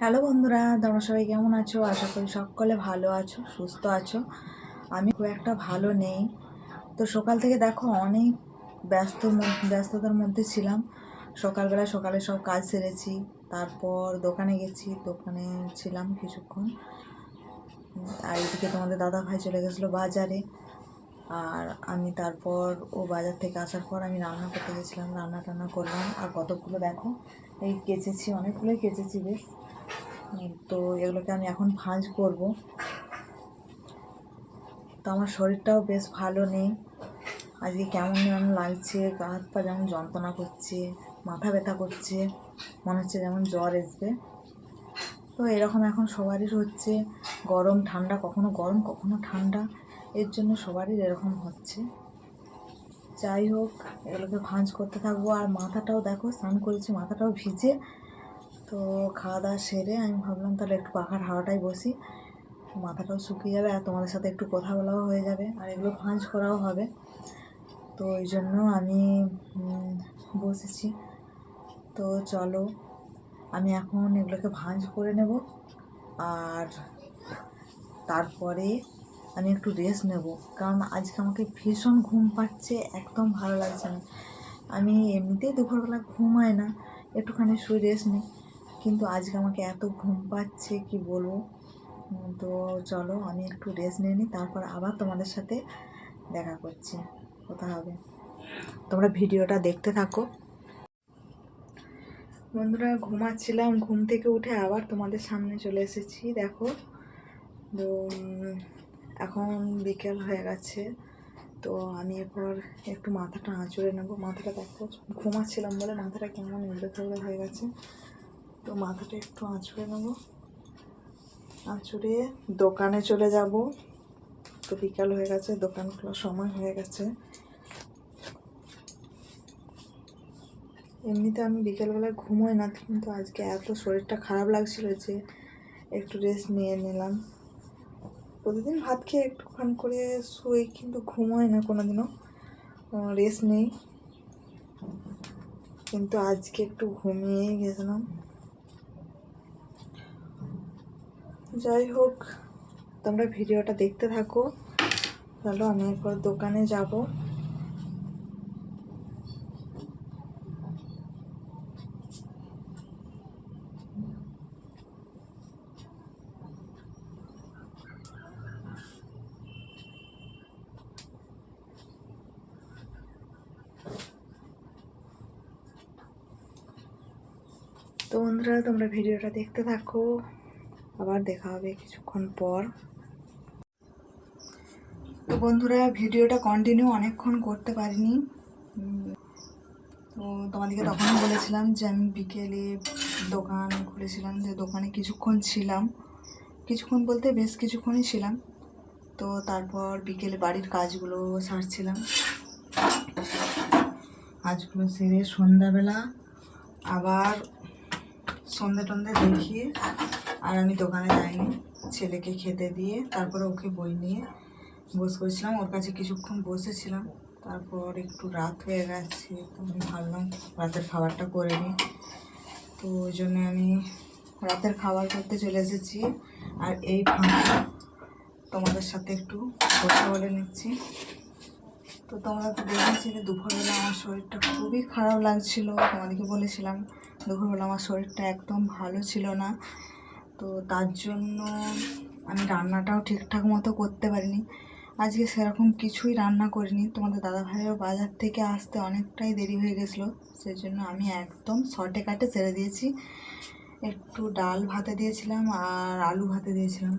Hello বন্ধুরা, তোমরা সবাই কেমন আছো? আশা করি সকলে ভালো আছো, সুস্থ আছো। আমি খুব একটা ভালো নেই। তো সকাল থেকে দেখো অনেক ব্যস্ত ব্যস্ততার মধ্যে ছিলাম। সকালবেলা সকালে সব কাজ সেরেছি, তারপর দোকানে গেছি, দোকানে ছিলাম কিছুক্ষণ। আর এদিকে তোমাদের দাদা ভাই চলে গেছিল বাজারে। আর আমি তারপর ও বাজার থেকে আসার পর আমি রান্না করতে গেছিলাম, রান্না টান্না করলাম। আর কতগুলো দেখো, এই কেচেছি, অনেকগুলোই কেচেছি, বেশ। তো এগুলোকে আমি এখন ভাঁজ করব। তো আমার শরীরটাও বেশ ভালো নেই। আজকে কেমন যেন লাগছে গা হাত পা যেমন যন্ত্রণা করছে, মাথা ব্যথা করছে, মনে হচ্ছে যেমন জ্বর আসবে তো এরকম এখন সবারই হচ্ছে। গরম, ঠান্ডা, কখনো গরম, কখনো ঠান্ডা, এর জন্য সবারই এরকম হচ্ছে। যাই হোক, এগুলোকে ভাঁজ করতে থাকব। আর মাথাটাও দেখো, স্নান করেছি, মাথাটাও ভিজে তো খাওয়া দাওয়া সেরে আমি ভাবলাম তাহলে একটু পাখার হাওয়াটাই বসি। মাথাটাও শুকিয়ে যাবে আর তোমাদের সাথে একটু কথা বলাও হয়ে যাবে। আর এগুলো ভাঁজ করাও হবে। তো ওই জন্য আমি বসেছি। তো চলো, আমি এখন এগুলোকে ভাঁজ করে নেব। আর তারপরে আমি একটু রেস্ট নেব। কারণ আজকে আমাকে ভীষণ ঘুম পাচ্ছে, একদম ভালো লাগছে না। আমি এমনিতেই দুপুরবেলা ঘুমাই না, একটুখানি শুয়ে রেস্ট নিই। কিন্তু আজকে আমাকে এত ঘুম পাচ্ছে, কি বলব? তো চলো, আমি একটু রেস্ট নিয়ে নিই, তারপর আবার তোমাদের সাথে দেখা করছি। কোথা হবে। তোমরা ভিডিওটা দেখতে থাকো। বন্ধুরা, ঘুমাচ্ছিলাম, ঘুম থেকে উঠে আবার তোমাদের সামনে চলে এসেছি, দেখো। তো এখন বিকেল হয়ে গেছে, তো আমি এরপর একটু মাথাটা আঁচড়ে নেব। মাথাটা দেখো, ঘুমাচ্ছিলাম বলে মাথাটা কেমন উল্টে হয়ে গেছে। তো মাথাটা একটু আঁচড়ে নেব। আঁচড়ে দোকানে চলে যাব। তো বিকাল হয়ে গেছে, দোকান খোলার সময় হয়ে গেছে। এমনিতে আমি বিকেলবেলায় ঘুমোই না, কিন্তু আজকে এত শরীরটা খারাপ লাগছিল যে একটু রেস্ট নিয়ে নিলাম। প্রতিদিন ভাত খেয়ে একটুখান করে শুই, কিন্তু ঘুমোয় না কোনো দিনও রেস্ট নেই। কিন্তু আজকে একটু ঘুমিয়েই গেছিলাম। যাই হোক তোমরা ভিডিওটা দেখতে থাকো। চলো, আমি একবার দোকানে যাব। তো বন্ধুরা, তোমরা ভিডিওটা দেখতে থাকো। আবার দেখা হবে কিছুক্ষণ পর। তো বন্ধুরা, ভিডিওটা কন্টিনিউ অনেকক্ষণ করতে পারিনি। তো তোমাদেরকে তখনই বলেছিলাম যে আমি বিকেলে দোকান খুলেছিলাম, যে দোকানে কিছুক্ষণ ছিলাম। কিছুক্ষণ বলতে বেশ কিছুক্ষণই ছিলাম। তো তারপর বিকেলে বাড়ির কাজগুলো সারছিলাম। কাজগুলো সেরে সন্ধ্যাবেলা আবার সন্ধে টন্ধে দেখিয়ে আর আমি দোকানে যাইনি। ছেলেকে খেতে দিয়ে তারপরে ওকে বই নিয়ে বসে করেছিলাম। ওর কাছে কিছুক্ষণ বসেছিলাম। তারপর একটু রাত হয়ে গেছে, তো আমি ভাবলাম রাতের খাবারটা করে নিই। তো ওই জন্য আমি রাতের খাবার করতে চলে এসেছি। আর এই ফাঁকা তোমাদের সাথে একটু কথা বলে নিচ্ছি। তো তোমরা তো দেখেছিলে দুপুরবেলা আমার শরীরটা খুবই খারাপ লাগছিল। তোমাদেরকে বলেছিলাম, দুপুরবেলা আমার শরীরটা একদম ভালো ছিল না। তো তার জন্য আমি রান্নাটাও ঠিকঠাক মতো করতে পারিনি। আজকে সেরকম কিছুই রান্না করিনি। তোমাদের দাদা ভাইয়ের বাজার থেকে আসতে অনেকটাই দেরি হয়ে গেছিল সেই জন্য আমি একদম শর্টে কাটে ছেড়ে দিয়েছি। একটু ডাল ভাতে দিয়েছিলাম আর আলু ভাতে দিয়েছিলাম।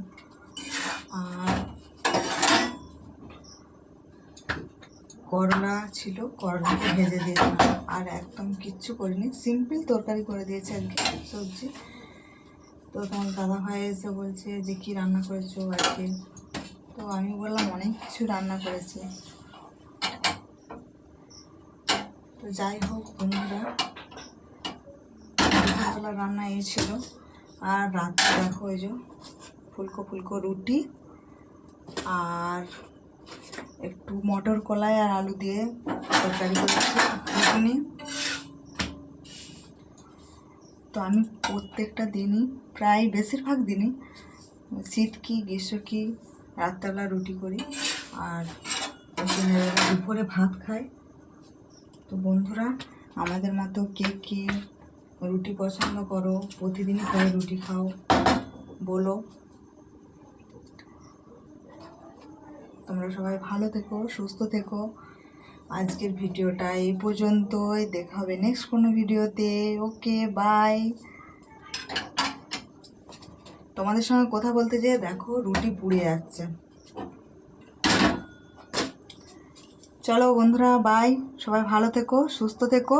আর করলা ছিল, করলাকে ভেজে দিয়েছিলাম। আর একদম কিচ্ছু করিনি। সিম্পল তরকারি করে দিয়েছি আর কি সবজি। তো তোমার দাদা ভাই এসে বলছে যে, কি রান্না করেছ আজকে? তো আমি বললাম, অনেক কিছু রান্না করেছি। তো যাই হোক বন্ধুরা রান্না এই ছিল। আর রাত্রে দেখো ওই যে ফুলকো ফুলকো রুটি আর একটু মটর কলাই আর আলু দিয়ে তরকারি করেছি। তো আমি প্রত্যেকটা দিনই, প্রায় বেশিরভাগ দিনই শীত কি গ্রীষ্ম কি রাত্রেবেলা রুটি করি আর দুপুরে ভাত খাই। তো বন্ধুরা, আমাদের মতো কে কে রুটি পছন্দ করো, প্রতিদিনই করে রুটি খাও, বলো। তোমরা সবাই ভালো থেকো, সুস্থ থেকো। আজকের ভিডিওটা এই পর্যন্তই। দেখা হবে নেক্সট কোনো ভিডিওতে। ওকে বাই তোমাদের সঙ্গে কথা বলতে যেয়ে দেখো রুটি পুড়ে যাচ্ছে। চলো বন্ধুরা বাই সবাই ভালো থেকো, সুস্থ থেকো।